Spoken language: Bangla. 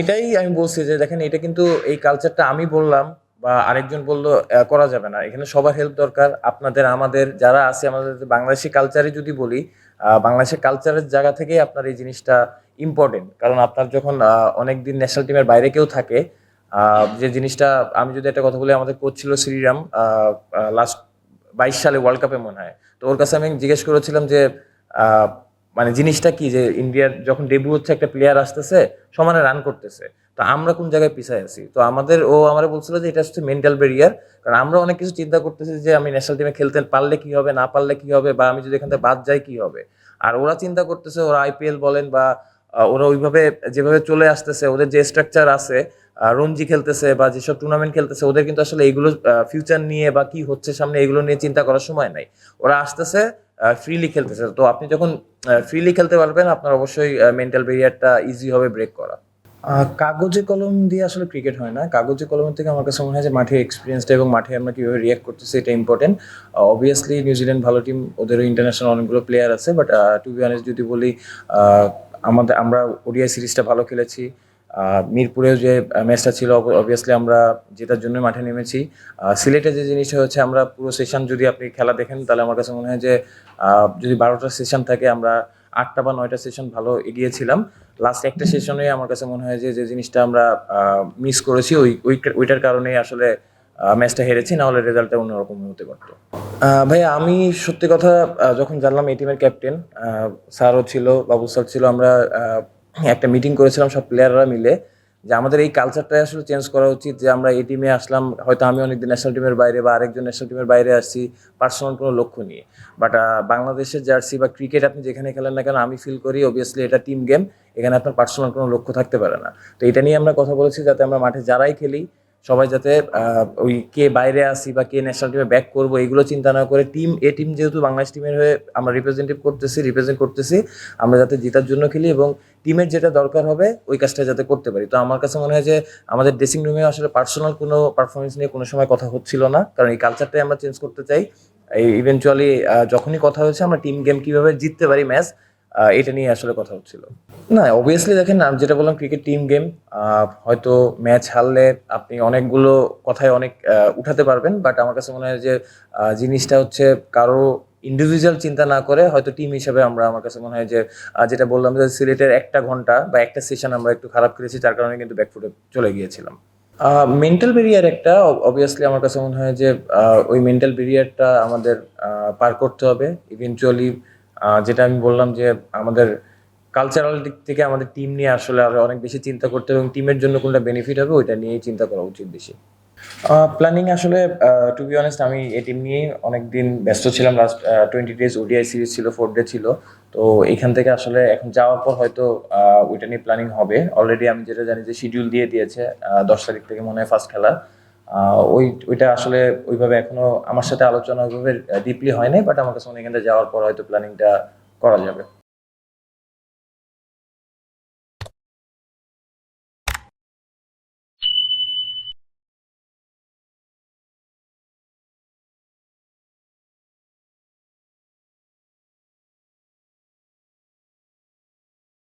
এটাই আমি বলছি যে দেখেন, এটা কিন্তু এই কালচারটা আমি বললাম বা আরেকজন বলল করা যাবে না। এখানে সবার হেল্প দরকার, আপনাদের, আমাদের যারা আছে, আমাদের বাংলাদেশি কালচারে যদি বলি বাংলাদেশের কালচারের জায়গা থেকেই আপনার এই জিনিসটা ইম্পর্টেন্ট কারণ আপনার যখন অনেক দিন ন্যাশনাল টিমের বাইরে কেউ থাকে যে জিনিসটা আমি যদি একটা কথা বলি, আমাদের কোচ ছিল শ্রীরাম লাস্ট বাইশ সালে ওয়ার্ল্ড কাপে মনে হয়। তো ওর কাছে আমি জিজ্ঞেস করেছিলাম যে মানে জিনিসটা কি যে ইন্ডিয়ার যখন ডেবিউ হচ্ছে একটা প্লেয়ার আসতেছে, সমানে রান করতেছে। তো আমরা কোন জায়গায় পিছায় আছি? তো আমাদের, ও আমার বলছিল যে এটা হচ্ছে মেন্টাল ব্যারিয়ার কারণ আমরা অনেক কিছু চিন্তা করতেছি যে আমি ন্যাশনাল টিমে খেলতে পারলে কি হবে, না পারলে কি হবে, বা আমি যদি এখান থেকে বাদ যাই কি হবে? আর ওরা চিন্তা করতেছে, ওরা আইপিএল বলেন বা ওরা ওইভাবে যেভাবে চলে আসতেছে, ওদের যে স্ট্রাকচার আছে রঞ্জি খেলতেছে বা যেসব টুর্নামেন্ট খেলতেছে, ওদের কিন্তু আসলে এগুলো ফিউচার নিয়ে বা কি হচ্ছে সামনে, এগুলো নিয়ে চিন্তা করার সময় নাই। ওরা আসতেছে ফ্রিলি খেলতেছে তো আপনি যখন ফ্রিলি খেলতে পারবেন, আপনার অবশ্যই মেন্টাল ব্যারিয়ারটা ইজি হবে ব্রেক করা। কাগজে কলম দিয়ে আসলে ক্রিকেট হয় না। কাগজে কলমের থেকে আমার কাছে মনে হয় যে মাঠে এক্সপিরিয়েন্সটা এবং মাঠে আমরা কীভাবে রিয়াক্ট করতেছি এটা ইম্পর্টেন্ট অবভিয়াসলি নিউজিল্যান্ড ভালো টিম ওদেরও ইন্টারন্যাশনাল অনেকগুলো প্লেয়ার আছে বাট টু বি অনেস্ট যদি বলি আমাদের, আমরা ওডিআই সিরিজটা ভালো খেলেছি। মিরপুরেও যে ম্যাচটা ছিল অবভিয়াসলি আমরা জেতার জন্য মাঠে নেমেছি। সিলেটে যে জিনিসটা হচ্ছে, আমরা পুরো সেশন যদি আপনি খেলা দেখেন, তাহলে আমার কাছে মনে হয় যে যদি বারোটা সেশন থাকে, আমরা আটটা বা নয়টা সেশন ভালো এগিয়েছিলাম। লাস্ট একটা সেশনে আমার কাছে মনে হয় যে যে জিনিসটা আমরা মিস করেছি, ওই, ওই- ওইটার কারণেই আসলে ম্যাচটা হেরেছি না হলে রেজাল্টটা অন্যরকম হতে পারতো। ভাই আমি সত্যি কথা যখন জানলাম এই টিমের ক্যাপ্টেন স্যারও ছিল বাবু স্যার ছিল, আমরা একটা মিটিং করেছিলাম সব প্লেয়াররা মিলে, যে আমাদের এই কালচারটাই আসলে চেঞ্জ করা উচিত, যে আমরা এই টিমে আসলাম, হয়তো আমি অনেকদিন ন্যাশনাল টিমের বাইরে বা আরেকজন ন্যাশনাল টিমের বাইরে আসছি পার্সোনাল কোনো লক্ষ্য নিয়ে। বাট বাংলাদেশের জার্সি বা ক্রিকেট আপনি যেখানে খেলেন না কেন, আমি ফিল করি অবভিয়াসলি এটা টিম গেম এখানে আপনার পার্সোনাল কোনো লক্ষ্য থাকতে পারে না। তো এটা নিয়ে আমরা কথা বলেছি, যাতে আমরা মাঠে যারাই খেলি, সবাই যাতে ওই কে বাইরে আসি বা কে ন্যাশনাল টিমে ব্যাক করব, এগুলো চিন্তা না করে টিম এ টিম যেহেতু বাংলাদেশ টিমের হয়ে আমরা রিপ্রেজেন্টেটিভ করতেছি রিপ্রেজেন্ট করতেছি, আমরা যাতে জেতার জন্য খেলি এবং টিমের যেটা দরকার হবে, ওই কাজটা যাতে করতে পারি। তো আমার কাছে মনে হয় যে আমাদের ড্রেসিং রুমে আসলে পার্সোনাল কোনো পারফরমেন্স নিয়ে কোনো সময় কথা হচ্ছিল না। কারণ এই কালচারটাই আমরা চেঞ্জ করতে চাই। ইভেনচুয়ালি যখনই কথা হয়েছে, আমরা টিম গেম কীভাবে জিততে পারি ম্যাচ এটা নিয়ে আসলে কথা হচ্ছিল। না অবভিয়াসলি দেখেন, আমি যেটা বললাম ক্রিকেট টিম গেম হয়তো ম্যাচ হারলে আপনি অনেকগুলো কথায় অনেক উঠাতে পারবেন বাট আমার কাছে মনে হয় যে জিনিসটা হচ্ছে কারও ইন্ডিভিজুয়াল চিন্তা না করে হয়তো টিম হিসেবে আমরা, আমার কাছে মনে হয় যে যেটা বললাম যে সিলেটের একটা ঘণ্টা বা একটা সেশন আমরা একটু খারাপ করেছি তার কারণে কিন্তু ব্যাকফুটে চলে গিয়েছিলাম। মেন্টাল ব্যারিয়ার একটা অবভিয়াসলি আমার কাছে মনে হয় যে ওই মেন্টাল ব্যারিয়ারটা আমাদের পার করতে হবে। ইভেনচুয়ালি যেটা আমি বললাম যে, আমাদের কালচারাল দিক থেকে আমাদের টিম নিয়ে আসলে আরও অনেক বেশি চিন্তা করতে হবে এবং টিমের জন্য কোনটা বেনিফিট হবে, ওইটা নিয়েই চিন্তা করা উচিত বেশি। প্ল্যানিং আসলে টু বি অনেস্ট আমি এই টিম নিয়েই অনেক দিন ব্যস্ত ছিলাম। Last twenty days ODI series ছিল ফোর ডে ছিল। তো এখান থেকে আসলে এখন যাওয়ার পর হয়তো ওইটা নিয়ে প্ল্যানিং হবে। অলরেডি আমি যেটা জানি যে শিডিউল দিয়ে দিয়েছে দশ তারিখ থেকে মনে হয় ফার্স্ট খেলা। ওই, ওইটা আসলে ওইভাবে এখনও আমার সাথে আলোচনা ওইভাবে ডিপলি হয় নাই বাট আমার কাছে এখান থেকে যাওয়ার পর হয়তো প্ল্যানিংটা করা যাবে।